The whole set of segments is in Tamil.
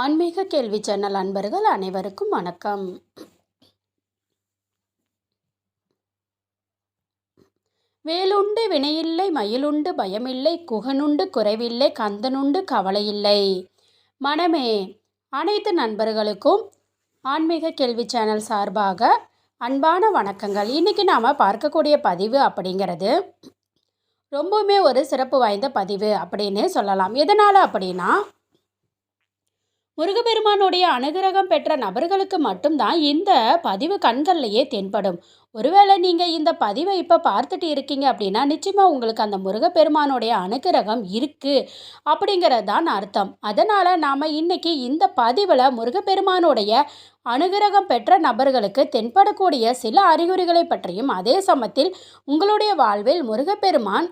ஆன்மீக கேள்வி சேனல் அன்பர்கள் அனைவருக்கும் வணக்கம். வேலுண்டு வினையில்லை மயிலுண்டு பயமில்லை குகனுண்டு குறைவில்லை கந்தனுண்டு கவலையில்லை. மனமே அனைத்து நண்பர்களுக்கும் ஆன்மீக கேள்வி சேனல் சார்பாக அன்பான வணக்கங்கள். இன்றைக்கி நாம் பார்க்கக்கூடிய பதிவு அப்படிங்கிறது ரொம்பவுமே ஒரு சிறப்பு வாய்ந்த பதிவு அப்படின்னு சொல்லலாம். எதனால் அப்படின்னா முருகப்பெருமானுடைய அனுகிரகம் பெற்ற நபர்களுக்கு மட்டும்தான் இந்த பதிவு கண்கள்லையே தென்படும். ஒருவேளை நீங்கள் இந்த பதிவை இப்போ பார்த்துட்டு இருக்கீங்க அப்படின்னா நிச்சயமாக உங்களுக்கு அந்த முருகப்பெருமானுடைய அனுகிரகம் இருக்குது அப்படிங்கிறது தான் அர்த்தம். அதனால் நாம் இன்னைக்கு இந்த பதிவில் முருகப்பெருமானுடைய அனுகிரகம் பெற்ற நபர்களுக்கு தென்படக்கூடிய சில அறிகுறிகளை பற்றியும் அதே சமயத்தில் உங்களுடைய வாழ்வில் முருகப்பெருமான்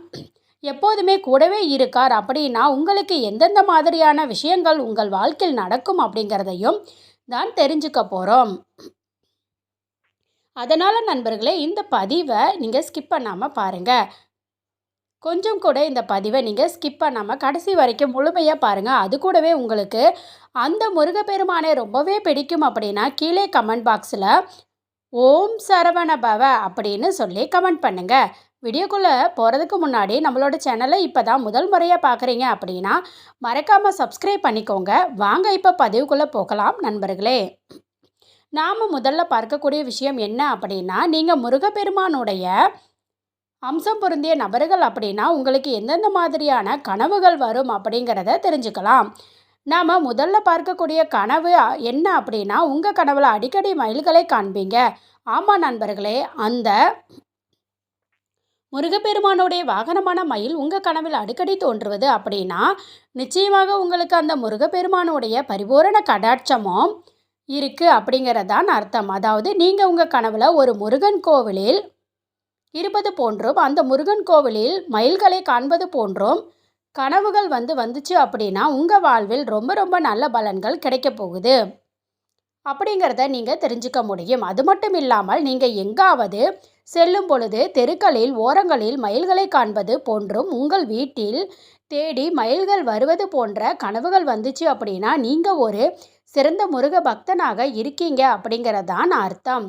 எப்போதுமே கூடவே இருக்கார் அப்படின்னா உங்களுக்கு எந்தெந்த மாதிரியான விஷயங்கள் உங்கள் வாழ்க்கையில் நடக்கும் அப்படிங்கிறதையும் தான் தெரிஞ்சுக்க போகிறோம் அதனால் நண்பர்களே இந்த பதிவை நீங்கள் ஸ்கிப் பண்ணாமல் பாருங்கள் கொஞ்சம் கூட இந்த பதிவை நீங்கள் ஸ்கிப் பண்ணாமல் கடைசி வரைக்கும் முழுமையாக பாருங்கள் அது கூடவே உங்களுக்கு அந்த முருகப்பெருமானை ரொம்பவே பிடிக்கும் அப்படின்னா கீழே கமெண்ட் பாக்ஸில் ஓம் சரவண பவ அப்படின்னு சொல்லி கமெண்ட் பண்ணுங்கள் வீடியோக்குள்ளே போகிறதுக்கு முன்னாடி நம்மளோட சேனலை இப்போ தான் முதல் முறையாக பார்க்குறீங்க அப்படின்னா மறக்காமல் சப்ஸ்கிரைப் பண்ணிக்கோங்க. வாங்க இப்போ பதிவுக்குள்ளே போகலாம் நண்பர்களே. நாம் முதல்ல பார்க்கக்கூடிய விஷயம் என்ன அப்படின்னா நீங்கள் முருகப்பெருமானுடைய அம்சம் பொருந்திய நபர்கள் அப்படின்னா உங்களுக்கு எந்தெந்த மாதிரியான கனவுகள் வரும் அப்படிங்கிறத தெரிஞ்சுக்கலாம். நாம் முதல்ல பார்க்கக்கூடிய கனவு என்ன அப்படின்னா உங்கள் கனவில் அடிக்கடி மயில்களை காண்பீங்க. ஆமாம் நண்பர்களே அந்த முருகப்பெருமானுடைய வாகனமான மயில் உங்கள் கனவில் அடிக்கடி தோன்றுவது அப்படின்னா நிச்சயமாக உங்களுக்கு அந்த முருகப்பெருமானுடைய பரிபூரண கடாட்சமும் இருக்குது அப்படிங்கிறதான் அர்த்தம். அதாவது நீங்கள் உங்கள் கனவில் ஒரு முருகன் கோவிலில் இருப்பது போன்றும் அந்த முருகன் கோவிலில் மயில்களை காண்பது போன்றும் கனவுகள் வந்து வந்துச்சு அப்படின்னா உங்கள் வாழ்வில் ரொம்ப ரொம்ப நல்ல பலன்கள் கிடைக்க போகுது. அப்படிங்கிறத நீங்கள் தெரிஞ்சுக்க முடியும். அது மட்டும் இல்லாமல் நீங்கள் எங்காவது செல்லும் பொழுது தெருக்களில் ஓரங்களில் மயில்களை காண்பது போன்றும் உங்கள் வீட்டில் தேடி மயில்கள் வருவது போன்ற கனவுகள் வந்துச்சு அப்படின்னா நீங்கள் ஒரு சிறந்த முருக பக்தனாக இருக்கீங்க அப்படிங்கிறதான் அர்த்தம்.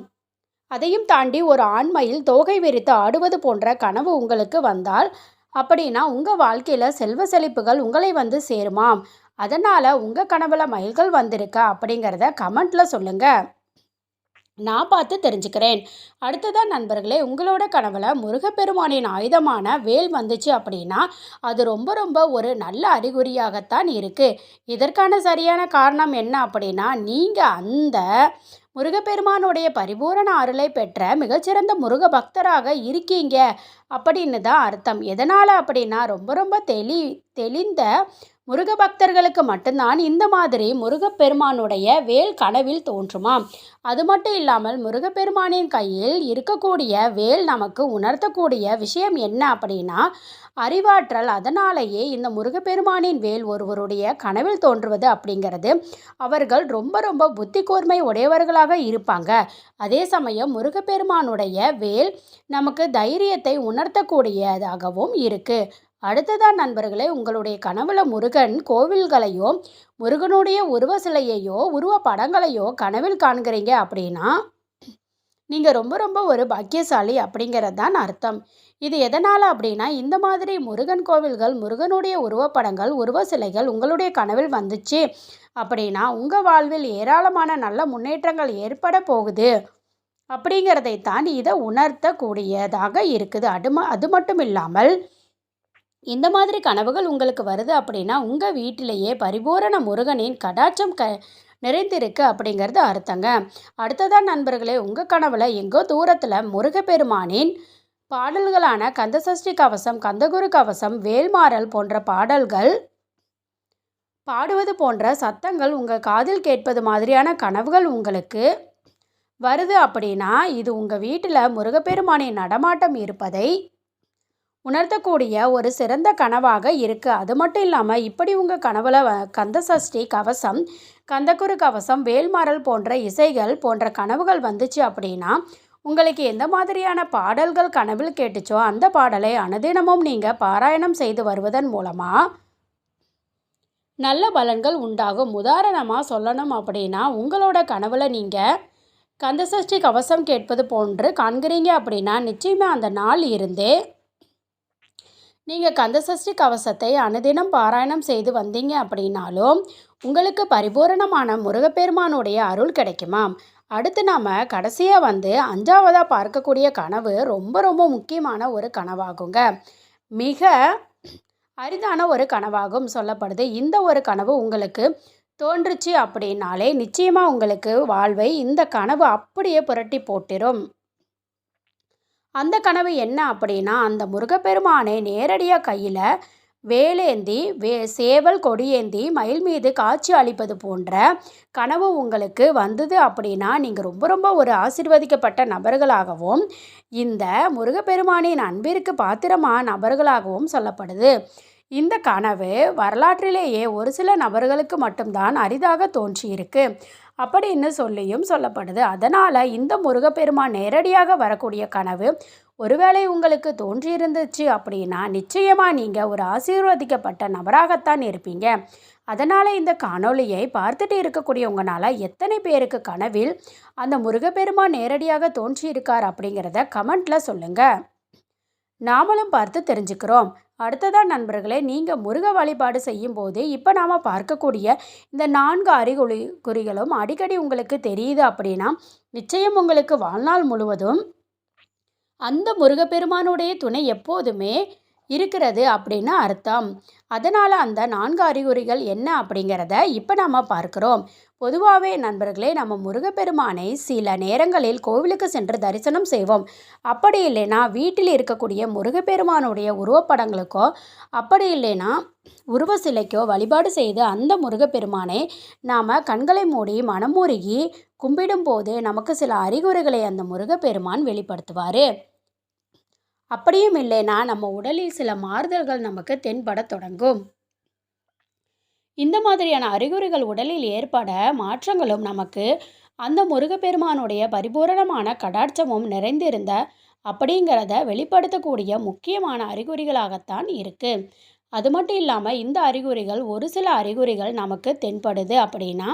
அதையும் தாண்டி ஒரு ஆண்மையில் தோகை விரித்து ஆடுவது போன்ற கனவு உங்களுக்கு வந்தால் அப்படின்னா உங்கள் வாழ்க்கையில் செல்வ செழிப்புகள் உங்களை வந்து சேருமாம். அதனால் உங்கள் கனவில் மயில்கள் வந்திருக்கா அப்படிங்கிறத கமெண்ட்டில் சொல்லுங்கள் நான் பார்த்து தெரிஞ்சுக்கிறேன். அடுத்ததான் நண்பர்களே உங்களோட கனவுல முருகப்பெருமானின் ஆயுதமான வேல் வந்துச்சு அப்படின்னா அது ரொம்ப ரொம்ப ஒரு நல்ல அறிகுறியாகத்தான் இருக்குது இதற்கான சரியான காரணம் என்ன அப்படின்னா நீங்கள் அந்த முருகப்பெருமானுடைய பரிபூரண அருளை பெற்ற மிகச்சிறந்த முருக பக்தராக இருக்கீங்க. அப்படின்னு தான் அர்த்தம். எதனால் அப்படின்னா ரொம்ப ரொம்ப தெளி தெளிந்த முருக பக்தர்களுக்கு மட்டும்தான் இந்த மாதிரி முருகப்பெருமானுடைய வேல் கனவில் தோன்றுமாம். அது மட்டும் இல்லாமல் முருகப்பெருமானின் கையில் இருக்கக்கூடிய வேல் நமக்கு உணர்த்தக்கூடிய விஷயம் என்ன அப்படின்னா அறிவாற்றல். அதனாலேயே இந்த முருகப்பெருமானின் வேல் ஒருவருடைய கனவில் தோன்றுவது அப்படிங்கிறது அவர்கள் ரொம்ப ரொம்ப புத்தி கூர்மை உடையவர்களாக இருப்பாங்க. அதே சமயம் முருகப்பெருமானுடைய வேல் நமக்கு தைரியத்தை உணர்த்தக்கூடியதாகவும் இருக்குது அடுத்ததான் நண்பர்களே உங்களுடைய கனவுல முருகன் கோவில்களையோ முருகனுடைய உருவ சிலையையோ உருவ படங்களையோ கனவில் காண்கிறீங்க அப்படின்னா நீங்கள் ரொம்ப ரொம்ப ஒரு பாக்கியசாலி அப்படிங்கிறது தான் அர்த்தம். இது எதனால் அப்படின்னா இந்த மாதிரி முருகன் கோவில்கள் முருகனுடைய உருவப்படங்கள் உருவ சிலைகள் உங்களுடைய கனவில் வந்துச்சு அப்படின்னா உங்கள் வாழ்வில் ஏராளமான நல்ல முன்னேற்றங்கள் ஏற்பட போகுது அப்படிங்கிறதை தான் இதை உணர்த்தக்கூடியதாக இருக்குது. அது அது மட்டும் இல்லாமல் இந்த மாதிரி கனவுகள் உங்களுக்கு வருது அப்படின்னா உங்கள் வீட்டிலேயே பரிபூரண முருகனின் கடாட்சம் க நிறைந்திருக்கு அப்படிங்கிறது அர்த்தங்க. அடுத்ததான் நண்பர்களே உங்கள் கனவில் எங்கோ தூரத்தில் முருகப்பெருமானின் பாடல்களான கந்தசஷ்டி கவசம் கந்தகுரு கவசம் வேல்மாறல் போன்ற பாடல்கள் பாடுவது போன்ற சத்தங்கள் உங்கள் காதில் கேட்பது மாதிரியான கனவுகள் உங்களுக்கு வருது அப்படின்னா இது உங்கள் வீட்டில் முருகப்பெருமானின் நடமாட்டம் இருப்பதை உணர்த்தக்கூடிய ஒரு சிறந்த கனவாக இருக்குது அது மட்டும் இல்லாமல் இப்படி உங்கள் கனவில் கந்த சஷ்டி கவசம் கந்தக்குரு கவசம் வேல்மாறல் போன்ற இசைகள் போன்ற கனவுகள் வந்துச்சு அப்படின்னா உங்களுக்கு எந்த மாதிரியான பாடல்கள் கனவில் கேட்டுச்சோ அந்த பாடலை அனுதினமும் நீங்கள் பாராயணம் செய்து வருவதன் மூலமாக நல்ல பலன்கள் உண்டாகும். உதாரணமாக சொல்லணும் அப்படின்னா உங்களோட கனவில் நீங்கள் கந்தசஷ்டி கவசம் கேட்பது போன்று காண்கிறீங்க அப்படின்னா நிச்சயமாக அந்த நாள் இருந்தே நீங்கள் கந்தசஷ்டி கவசத்தை அனுதினம் பாராயணம் செய்து வந்தீங்க அப்படின்னாலும் உங்களுக்கு பரிபூரணமான முருகப்பெருமானுடைய அருள் கிடைக்குமாம். அடுத்து நாம் கடைசியாக வந்து அஞ்சாவதாக பார்க்கக்கூடிய கனவு ரொம்ப ரொம்ப முக்கியமான ஒரு கனவாகுங்க. மிக அரிதான ஒரு கனவாகும் சொல்லப்படுது. இந்த ஒரு கனவு உங்களுக்கு தோன்றுச்சு அப்படின்னாலே நிச்சயமாக உங்களுக்கு வாழ்வை இந்த கனவு அப்படியே புரட்டி போட்டிரும். அந்த கனவு என்ன அப்படின்னா அந்த முருகப்பெருமானை நேரடியாக கையில் வேலேந்தி வே சேவல் கொடியேந்தி மயில் மீது காட்சி அளிப்பது போன்ற கனவு உங்களுக்கு வந்தது அப்படின்னா நீங்கள் ரொம்ப ரொம்ப ஒரு ஆசிர்வதிக்கப்பட்ட நபர்களாகவும் இந்த முருகப்பெருமானின் அன்பிற்கு பாத்திரமான நபர்களாகவும் சொல்லப்படுது. இந்த கனவு வரலாற்றிலேயே ஒரு சில நபர்களுக்கு மட்டும்தான் அரிதாக தோன்றியிருக்கு. அப்படின்னு சொல்லியும் சொல்லப்படுது. அதனால் இந்த முருகப்பெருமான் நேரடியாக வரக்கூடிய கனவு ஒருவேளை உங்களுக்கு தோன்றியிருந்துச்சு அப்படின்னா நிச்சயமாக நீங்கள் ஒரு ஆசீர்வதிக்கப்பட்ட நபராகத்தான் இருப்பீங்க. அதனால் இந்த காணொளியை பார்த்துட்டு இருக்கக்கூடிய உங்களால் எத்தனை பேருக்கு கனவில் அந்த முருகப்பெருமான் நேரடியாக தோன்றியிருக்கார் அப்படிங்கிறத கமெண்ட்டில் சொல்லுங்கள் நாமளும் பார்த்து தெரிஞ்சுக்கிறோம். அடுத்ததான் நண்பர்களே நீங்கள் முருக வழிபாடு செய்யும் போது இப்போ நாம் பார்க்கக்கூடிய இந்த நான்கு அறிகுறி குறிகளும் அடிக்கடி உங்களுக்கு தெரியுது அப்படின்னா நிச்சயம் உங்களுக்கு வாழ்நாள் முழுவதும் அந்த முருகப்பெருமானுடைய துணை எப்போதுமே இருக்கிறது அப்படின்னு அர்த்தம். அதனால் அந்த நான்கு அறிகுறிகள் என்ன அப்படிங்கிறத இப்போ நாம் பார்க்குறோம். பொதுவாகவே நண்பர்களே நம்ம முருகப்பெருமானை சில நேரங்களில் கோவிலுக்கு சென்று தரிசனம் செய்வோம். அப்படி இல்லைன்னா வீட்டில் இருக்கக்கூடிய முருகப்பெருமானுடைய உருவப்படங்களுக்கோ அப்படி இல்லைன்னா உருவ சிலைக்கோ வழிபாடு செய்து அந்த முருகப்பெருமானை நாம் கண்களை மூடி மனமுருகி கும்பிடும்போது நமக்கு சில அறிகுறிகளை அந்த முருகப்பெருமான் வெளிப்படுத்துவார். அப்படியும் இல்லைனா நம்ம உடலில் சில மாறுதல்கள் நமக்கு தென்பட தொடங்கும். இந்த மாதிரியான அறிகுறிகள் உடலில் ஏற்பட மாற்றங்களும் நமக்கு அந்த முருகப்பெருமானுடைய பரிபூரணமான கடாட்சமும் நிறைந்திருந்த அப்படிங்கிறத வெளிப்படுத்தக்கூடிய முக்கியமான அறிகுறிகளாகத்தான் இருக்குது அது மட்டும் இல்லாமல் இந்த அறிகுறிகள் ஒரு சில அறிகுறிகள் நமக்கு தென்படுது அப்படின்னா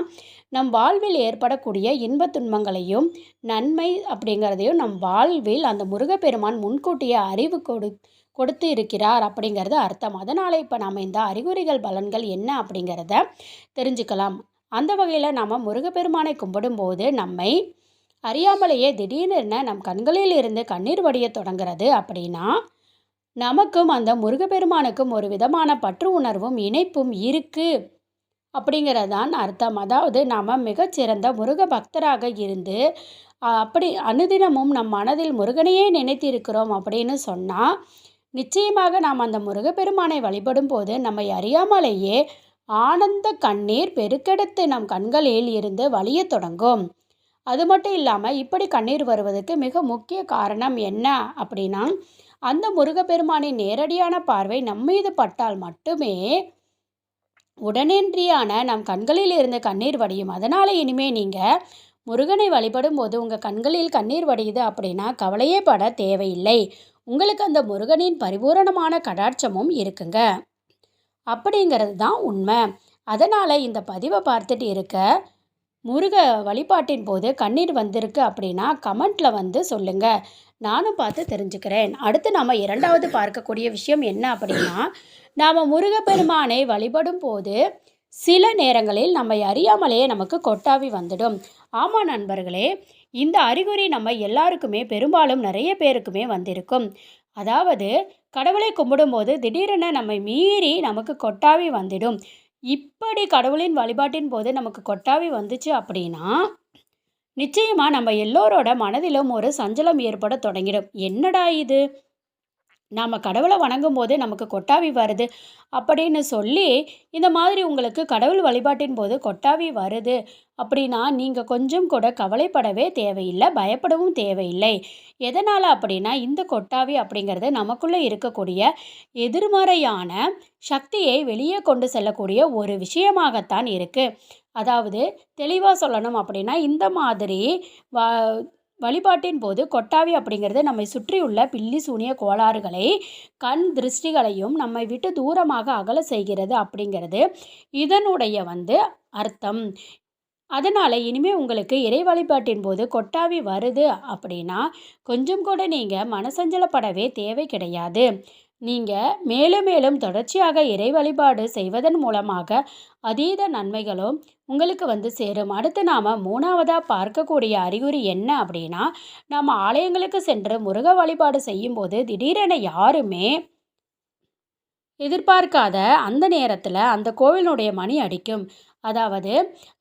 நம் வாழ்வில் ஏற்படக்கூடிய இன்ப துன்பங்களையும் நன்மை அப்படிங்கிறதையும் நம் வாழ்வில் அந்த முருகப்பெருமான் முன்கூட்டிய அறிவு கொடு கொடுத்து இருக்கிறார் அப்படிங்கிறது அர்த்தம்? அதனால் இப்போ நாம் இந்த அறிகுறிகள் பலன்கள் என்ன அப்படிங்கிறத தெரிஞ்சுக்கலாம். அந்த வகையில் நாம் முருகப்பெருமானை கும்பிடும்போது நம்மை அறியாமலேயே திடீர்னு நம் கண்களில் இருந்து கண்ணீர் வடிய தொடங்குறது அப்படின்னா நமக்கும் அந்த முருகப்பெருமானுக்கும் ஒரு விதமான பற்று உணர்வும் இணைப்பும் இருக்குது அப்படிங்கிறதான் அர்த்தம். அதாவது நாம் மிகச்சிறந்த முருக பக்தராக இருந்து அப்படி அனுதினமும் நம் மனதில் முருகனையே நினைத்திருக்கிறோம் அப்படின்னு சொன்னால் நிச்சயமாக நாம் அந்த முருகப்பெருமானை வழிபடும் போது நம்மை அறியாமலேயே ஆனந்த கண்ணீர் பெருக்கெடுத்து நம் கண்களில் இருந்து வழியத் தொடங்கும். அது மட்டும் இல்லாமல் இப்படி கண்ணீர் வருவதற்கு மிக முக்கிய காரணம் என்ன அப்படின்னா அந்த முருகப்பெருமானின் நேரடியான பார்வை நம்மீது பட்டால் மட்டுமே உடனேன்றியான நம் கண்களில் இருந்து கண்ணீர் வடியும். அதனால் இனிமே நீங்கள் முருகனை வழிபடும் போது உங்கள் கண்களில் கண்ணீர் வடியுது அப்படின்னா கவலையே பட தேவையில்லை. உங்களுக்கு அந்த முருகனின் பரிபூரணமான கடாட்சமும் இருக்குங்க. அப்படிங்கிறது தான் உண்மை. அதனால் இந்த பதிவை பார்த்துட்டு இருக்க முருக வழிபாட்டின் போது கண்ணீர் வந்திருக்கு அப்படின்னா கமெண்ட்டில் வந்து சொல்லுங்கள் நானும் பார்த்து தெரிஞ்சுக்கிறேன். அடுத்து நம்ம இரண்டாவது பார்க்கக்கூடிய விஷயம் என்ன அப்படின்னா நாம் முருகப்பெருமானை வழிபடும் போது சில நேரங்களில் நம்மை அறியாமலேயே நமக்கு கொட்டாவி வந்துடும். ஆமாம் நண்பர்களே இந்த அறிகுறி நம்ம எல்லாருக்குமே பெரும்பாலும் நிறைய பேருக்குமே வந்திருக்கும். அதாவது கடவுளை கும்பிடும்போது திடீரென நம்மை மீறி நமக்கு கொட்டாவி வந்துடும். இப்படி கடவுளின் வழிபாட்டின் போது நமக்கு கொட்டாவி வந்துச்சு அப்படின்னா நிச்சயமாக நம்ம எல்லோரோட மனதிலும் ஒரு சஞ்சலம் ஏற்பட தொடங்கிடும். என்னடா இது? நாம் கடவுளை வணங்கும் போது நமக்கு கொட்டாவி வருது அப்படின்னு சொல்லி இந்த மாதிரி உங்களுக்கு கடவுள் வழிபாட்டின் போது கொட்டாவி வருது அப்படின்னா நீங்கள் கொஞ்சம் கூட கவலைப்படவே தேவையில்லை பயப்படவும் தேவையில்லை. எதனால் அப்படின்னா இந்த கொட்டாவி அப்படிங்கிறது நமக்குள்ளே இருக்கக்கூடிய எதிர்மறையான சக்தியை வெளியே கொண்டு செல்லக்கூடிய ஒரு விஷயமாகத்தான் இருக்குது அதாவது தெளிவாக சொல்லணும் அப்படின்னா இந்த மாதிரி வா வழிபாட்டின் போது கொட்டாவி அப்படிங்கிறது நம்மை சுற்றியுள்ள பில்லி சூனிய கோளாறுகளை கண் திருஷ்டிகளையும் நம்மை விட்டு தூரமாக அகல செய்கிறது அப்படிங்கிறது இதனுடைய வந்து அர்த்தம். அதனால் இனிமேல் உங்களுக்கு இறை வழிபாட்டின் போது கொட்டாவி வருது அப்படின்னா கொஞ்சம் கூட நீங்கள் மனசஞ்சலப்படவே தேவை கிடையாது. நீங்கள் மேலும் மேலும் தொடர்ச்சியாக இறை வழிபாடு செய்வதன் மூலமாக அதீத நன்மைகளும் உங்களுக்கு வந்து சேரும். அடுத்து நாம் மூணாவதாக பார்க்கக்கூடிய அறிகுறி என்ன அப்படின்னா நாம் ஆலயங்களுக்கு சென்று முருக வழிபாடு செய்யும்போது திடீரென யாருமே எதிர்பார்க்காத அந்த நேரத்தில் அந்த கோவிலினுடைய மணி அடிக்கும். அதாவது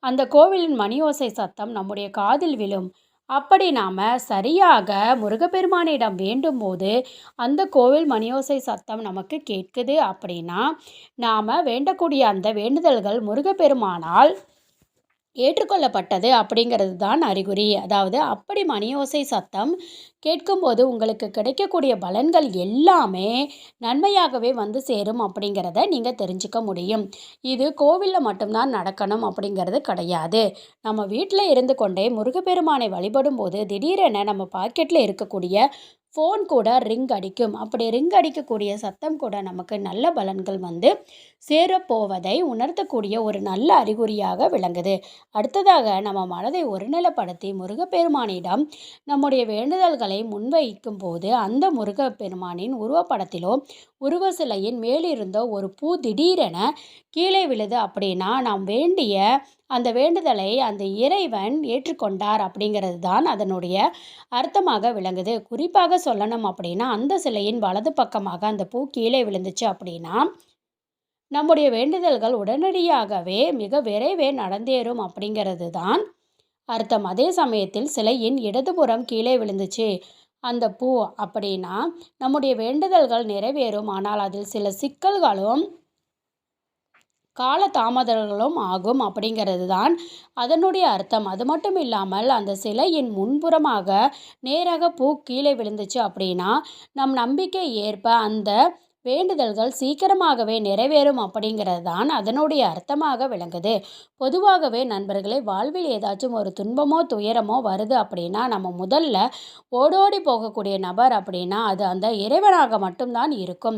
அந்த கோவிலின் மணி ஓசை சத்தம் நம்முடைய காதில் விழும். அப்படி நாம் சரியாக முருகப்பெருமானிடம் வேண்டும் போது அந்த கோவில் மணியோசை சத்தம் நமக்கு கேட்குது அப்படின்னா நாம் வேண்டக்கூடிய அந்த வேண்டுதல்கள் முருகப்பெருமானால் ஏற்றுக்கொள்ளப்பட்டது அப்படிங்கிறது தான் அறிகுறி. அதாவது அப்படி மணியோசை சத்தம் கேட்கும்போது உங்களுக்கு கிடைக்கக்கூடிய பலன்கள் எல்லாமே நன்மையாகவே வந்து சேரும் அப்படிங்கிறத நீங்கள் தெரிஞ்சுக்க முடியும். இது கோவிலில் மட்டும்தான் நடக்கணும் அப்படிங்கிறது கிடையாது. நம்ம வீட்டில் இருந்து கொண்டே முருகப்பெருமானை வழிபடும் போது திடீரென நம்ம பாக்கெட்டில் இருக்கக்கூடிய ஃபோன் கூட ரிங் அடிக்கும். அப்படி ரிங் அடிக்கக்கூடிய சத்தம் கூட நமக்கு நல்ல பலன்கள் வந்து சேரப்போவதை உணர்த்தக்கூடிய ஒரு நல்ல அறிகுறியாக விளங்குது. அடுத்ததாக நம்ம மனதை ஒருநிலைப்படுத்தி முருகப்பெருமானிடம் நம்முடைய வேண்டுதல்களை முன்வைக்கும் போது அந்த முருகப்பெருமானின் உருவப்படத்திலோ உருவ சிலையின் மேலிருந்தோ ஒரு பூ திடீரென கீழே விழுது அப்படின்னா நாம் வேண்டிய அந்த வேண்டுதலை அந்த இறைவன் ஏற்றுக்கொண்டார் அப்படிங்கிறது தான் அதனுடைய அர்த்தமாக விளங்குது. குறிப்பாக சொல்லணும் அப்படின்னா அந்த சிலையின் வலது பக்கமாக அந்த பூ கீழே விழுந்துச்சு அப்படின்னா நம்முடைய வேண்டுதல்கள் உடனடியாகவே மிக விரைவே நடந்தேறும் அப்படிங்கிறது தான் அர்த்தம். அதே சமயத்தில் சிலையின் இடதுபுறம் கீழே விழுந்துச்சு. அந்த பூ அப்படின்னா நம்முடைய வேண்டுதல்கள் நிறைவேறும். ஆனால் அதில் சில சிக்கல்களும் கால தாமதங்களும் ஆகும் அப்படிங்கிறது தான் அதனுடைய அர்த்தம். அது மட்டும் இல்லாமல் அந்த சிலையின் முன்புறமாக நேராக பூ கீழே விழுந்துச்சு அப்படின்னா நம் நம்பிக்கை ஏற்ப அந்த வேண்டுதல்கள் சீக்கிரமாகவே நிறைவேறும் அப்படிங்கிறது தான் அதனுடைய அர்த்தமாக விளங்குது. பொதுவாகவே நண்பர்களே வாழ்வில் ஏதாச்சும் ஒரு துன்பமோ துயரமோ வருது அப்படின்னா நம்ம முதல்ல ஓடோடி போகக்கூடிய நபர் அப்படின்னா அது அந்த இறைவனாக மட்டும்தான் இருக்கும்.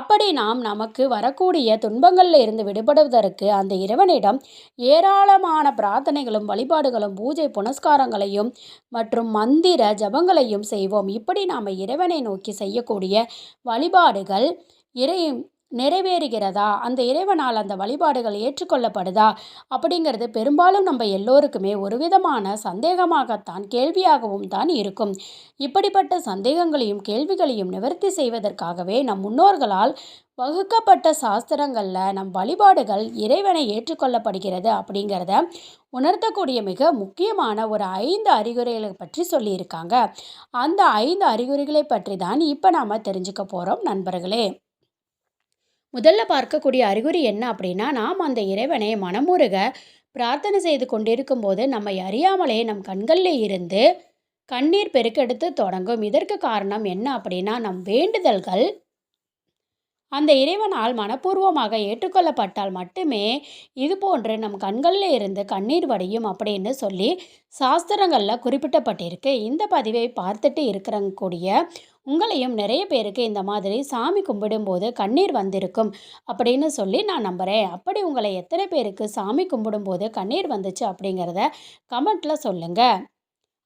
அப்படி நாம் நமக்கு வரக்கூடிய துன்பங்களில் இருந்து விடுபடுவதற்கு அந்த இறைவனிடம் ஏராளமான பிரார்த்தனைகளும் வழிபாடுகளும் பூஜை புனஸ்காரங்களையும் மற்றும் மந்திர ஜபங்களையும் செய்வோம். இப்படி நாம் இறைவனை நோக்கி செய்யக்கூடிய வழிபாடுகள் இறை நிறைவேறுகிறதா? அந்த இறைவனால் அந்த வழிபாடுகள் ஏற்றுக்கொள்ளப்படுதா? அப்படிங்கிறது பெரும்பாலும் நம்ம எல்லோருக்குமே ஒரு விதமான சந்தேகமாகத்தான் கேள்வியாகவும் தான் இருக்கும். இப்படிப்பட்ட சந்தேகங்களையும் கேள்விகளையும் நிவர்த்தி செய்வதற்காகவே நம் முன்னோர்களால் வகுக்கப்பட்ட சாஸ்திரங்களில் நம் வழிபாடுகள் இறைவனை ஏற்றுக்கொள்ளப்படுகிறது அப்படிங்கிறத உணர்த்தக்கூடிய மிக முக்கியமான ஒரு ஐந்து அறிகுறிகளை பற்றி சொல்லியிருக்காங்க. அந்த ஐந்து அறிகுறிகளை பற்றி தான் இப்போ நாம் தெரிஞ்சுக்க போகிறோம் நண்பர்களே. முதல்ல பார்க்கக்கூடிய அறிகுறி என்ன அப்படின்னா நாம் அந்த இறைவனை மனமுருக பிரார்த்தனை செய்து கொண்டிருக்கும் போது நம்மை அறியாமலே நம் கண்களில் இருந்து கண்ணீர் பெருக்கெடுத்து தொடங்கும். இதற்கு காரணம் என்ன அப்படின்னா நம் வேண்டுதல்கள் அந்த இறைவனால் மனப்பூர்வமாக ஏற்றுக்கொள்ளப்பட்டால் மட்டுமே இது போன்று நம் கண்களில் இருந்து கண்ணீர் வடியும் அப்படின்னு சொல்லி சாஸ்திரங்களில் குறிப்பிட்டப்பட்டிருக்கு. இந்த பதிவை பார்த்துட்டு இருக்கிற கூடிய உங்களையும் நிறைய பேருக்கு இந்த மாதிரி சாமி கும்பிடும்போது கண்ணீர் வந்திருக்கும் அப்படின்னு சொல்லி நான் நம்புகிறேன் அப்படி உங்களை எத்தனை பேருக்கு சாமி கும்பிடும்போது கண்ணீர் வந்துச்சு அப்படிங்கிறத கமெண்ட்டில் சொல்லுங்கள்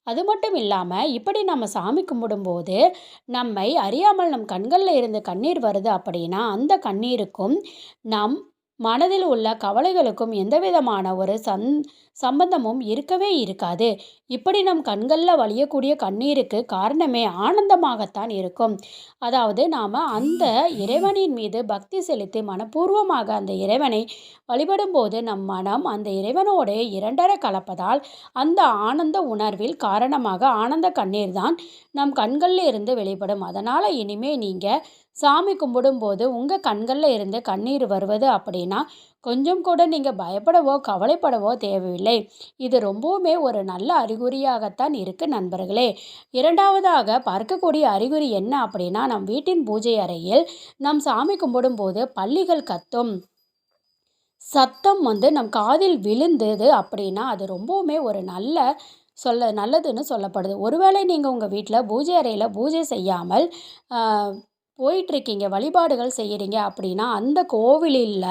அது மட்டும் இல்லாமல் இப்படி நம்ம சாமி கும்பிடும்போது நம்மை அறியாமல் நம் கண்களில் இருந்து கண்ணீர் வருது அப்படின்னா அந்த கண்ணீருக்கும் நம் மனதில் உள்ள கவலைகளுக்கும் எந்த விதமான ஒரு சந் சம்பந்தமும் இருக்கவே இருக்காது. இப்படி நம் கண்களில் வழியக்கூடிய கண்ணீருக்கு காரணமே ஆனந்தமாகத்தான் இருக்கும். அதாவது நாம் அந்த இறைவனின் மீது பக்தி செலுத்தி மனப்பூர்வமாக அந்த இறைவனை வழிபடும்போது நம் மனம் அந்த இறைவனோடு இரண்டரை கலப்பதால் அந்த ஆனந்த உணர்வில் காரணமாக ஆனந்த கண்ணீர் தான் நம் கண்களில் இருந்து வெளிப்படும். அதனால் இனிமே நீங்கள் சாமி கும்பிடும்போது உங்கள் கண்களில் இருந்து கண்ணீர் வருவது அப்படின்னா கொஞ்சம் கூட நீங்கள் பயப்படவோ கவலைப்படவோ தேவையில்லை. இது ரொம்பவுமே ஒரு நல்ல அறிகுறியாகத்தான் இருக்குது நண்பர்களே. இரண்டாவதாக பார்க்கக்கூடிய அறிகுறி என்ன அப்படின்னா நம் வீட்டின் பூஜை அறையில் நம் சாமி கும்பிடும்போது பள்ளிகள் கத்தும். சத்தம் வந்து நம் காதில் விழுந்தது அப்படின்னா அது ரொம்பவுமே ஒரு நல்ல சொல்ல நல்லதுன்னு சொல்லப்படுது. ஒருவேளை நீங்கள் உங்கள் வீட்டில் பூஜை அறையில் பூஜை செய்யாமல் போயிட்டுருக்கீங்க வழிபாடுகள் செய்கிறீங்க அப்படின்னா அந்த கோவிலில்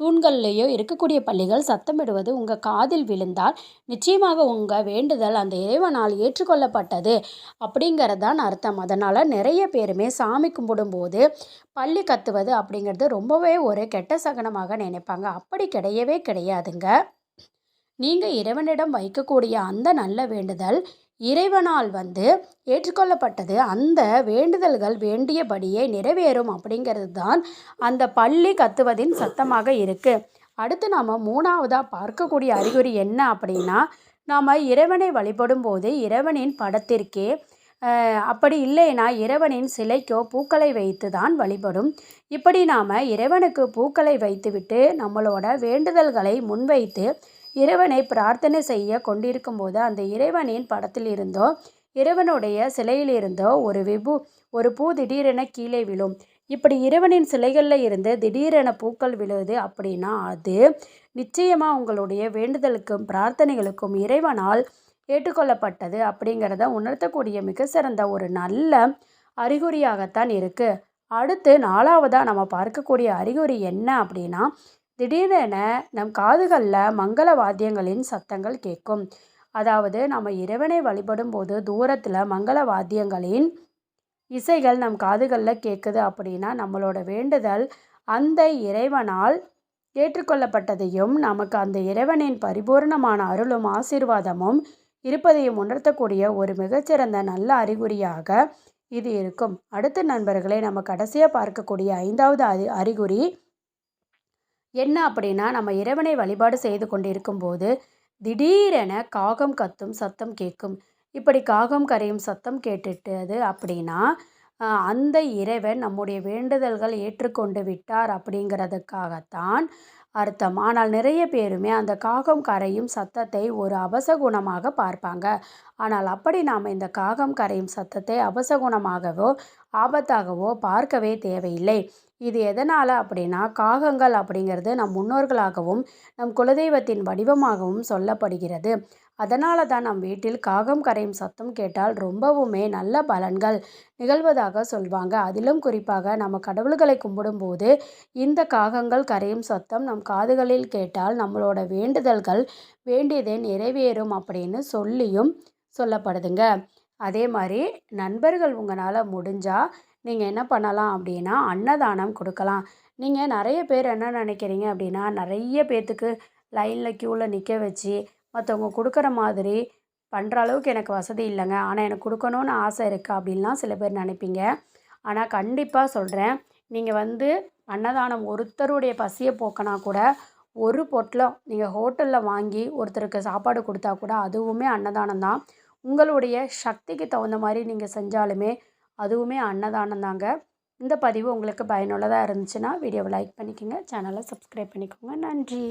தூண்கள்லேயோ இருக்கக்கூடிய பள்ளிகள் சத்தமிடுவது உங்கள் காதில் விழுந்தால் நிச்சயமாக உங்கள் வேண்டுதல் அந்த இறைவனால் ஏற்றுக்கொள்ளப்பட்டது அப்படிங்கிறது தான் அர்த்தம். அதனால் நிறைய பேருமே சாமி கும்பிடும்போது பள்ளி கத்துவது அப்படிங்கிறது ரொம்பவே ஒரு கெட்ட சகனமாக நினைப்பாங்க. அப்படி கிடையவே கிடையாதுங்க. நீங்கள் இறைவனிடம் வைக்கக்கூடிய அந்த நல்ல வேண்டுதல் இறைவனால் வந்து ஏற்றுக்கொள்ளப்பட்டது. அந்த வேண்டுதல்கள் வேண்டியபடியே நிறைவேறும் அப்படிங்கிறது தான் அந்த பள்ளி கத்துவதின் சத்தமாக இருக்குது அடுத்து நாம் மூணாவதாக பார்க்கக்கூடிய அறிகுறி என்ன அப்படின்னா நாம் இறைவனை வழிபடும் போது இறைவனின் படத்திற்கே அப்படி இல்லைனா இறைவனின் சிலைக்கோ பூக்களை வைத்து தான் வழிபடும். இப்படி நாம் இறைவனுக்கு பூக்களை வைத்துவிட்டு நம்மளோட வேண்டுதல்களை முன்வைத்து இறைவனை பிரார்த்தனை செய்ய கொண்டிருக்கும் போது அந்த இறைவனின் படத்திலிருந்தோ இறைவனுடைய சிலையிலிருந்தோ ஒரு விபு ஒரு பூ திடீரென கீழே விழும். இப்படி இறைவனின் சிலைகளில் இருந்து திடீரென பூக்கள் விழுவது அப்படின்னா அது நிச்சயமாக உங்களுடைய வேண்டுதலுக்கும் பிரார்த்தனைகளுக்கும் இறைவனால் ஏற்றுக்கொள்ளப்பட்டது அப்படிங்கிறத உணர்த்தக்கூடிய மிக சிறந்த ஒரு நல்ல அறிகுறியாகத்தான் இருக்குது அடுத்து நாலாவதாக நம்ம பார்க்கக்கூடிய அறிகுறி என்ன அப்படின்னா திடீரென நம் காதுகளில் மங்கள வாத்தியங்களின் சத்தங்கள் கேட்கும். அதாவது நம்ம இறைவனை வழிபடும் போது தூரத்தில் மங்கள வாத்தியங்களின் இசைகள் நம் காதுகளில் கேட்குது அப்படின்னா நம்மளோட வேண்டுதல் அந்த இறைவனால் ஏற்றுக்கொள்ளப்பட்டதையும் நமக்கு அந்த இறைவனின் பரிபூர்ணமான அருளும் ஆசீர்வாதமும் இருப்பதையும் உணர்த்தக்கூடிய ஒரு மிகச்சிறந்த நல்ல அறிகுறியாக இது இருக்கும். அடுத்த நண்பர்களை நம்ம கடைசியாக பார்க்கக்கூடிய ஐந்தாவது அறி அறிகுறி என்ன அப்படின்னா நம்ம இறைவனை வழிபாடு செய்து கொண்டிருக்கும் போது திடீரென காகம் கத்தும் சத்தம் கேட்கும். இப்படி காகம் கரையும் சத்தம் கேட்டுட்டது அப்படின்னா அந்த இறைவன் நம்முடைய வேண்டுதல்கள் ஏற்றுக்கொண்டு விட்டார் அப்படிங்கிறதுக்காகத்தான் அர்த்தம். ஆனால் நிறைய பேருமே அந்த காகம் கரையும் சத்தத்தை ஒரு அபசகுணமாக பார்ப்பாங்க. ஆனால் அப்படி நாம் இந்த காகம் கரையும் சத்தத்தை அபசகுணமாகவோ ஆபத்தாகவோ பார்க்கவே தேவையில்லை. இது எதனால் அப்படின்னா காகங்கள் அப்படிங்கிறது நம் முன்னோர்களாகவும் நம் குலதெய்வத்தின் வடிவமாகவும் சொல்லப்படுகிறது. அதனால தான் நம் வீட்டில் காகம் கரையும் சத்தம் கேட்டால் ரொம்பவுமே நல்ல பலன்கள் நிகழ்வதாக சொல்வாங்க. அதிலும் குறிப்பாக நம்ம கடவுள்களை கும்பிடும்போது இந்த காகங்கள் கரையும் சத்தம் நம் காதுகளில் கேட்டால் நம்மளோட வேண்டுதல்கள் வேண்டியதே நிறைவேறும் அப்படின்னு சொல்லியும் சொல்லப்படுதுங்க. அதே மாதிரி நண்பர்கள் உங்களால் முடிஞ்சால் நீங்கள் என்ன பண்ணலாம் அப்படின்னா அன்னதானம் கொடுக்கலாம். நீங்கள் நிறைய பேர் என்ன நினைக்கிறீங்க அப்படின்னா நிறைய பேர்த்துக்கு லைனில் க்யூவில் நிற்க வச்சு மற்றவங்க கொடுக்குற மாதிரி பண்ணுற அளவுக்கு எனக்கு வசதி இல்லைங்க. ஆனால் எனக்கு கொடுக்கணுன்னு ஆசை இருக்குது அப்படின்லாம் சில பேர் நினைப்பீங்க. ஆனால் கண்டிப்பாக சொல்கிறேன் நீங்கள் வந்து அன்னதானம் ஒருத்தருடைய பசியை போக்கினா கூட ஒரு பொட்டலம் நீங்கள் ஹோட்டலில் வாங்கி ஒருத்தருக்கு சாப்பாடு கொடுத்தா கூட அதுவுமே அன்னதானம் தான். உங்களுடைய சக்திக்கு தகுந்த மாதிரி நீங்கள் செஞ்சாலுமே அதுவுமே அன்னதானம் தாங்க இந்த பதிவு உங்களுக்கு பயனுள்ளதாக இருந்துச்சுன்னா வீடியோவை லைக் பண்ணிக்கோங்க. சேனலை சப்ஸ்கிரைப் பண்ணிக்கோங்க. நன்றி.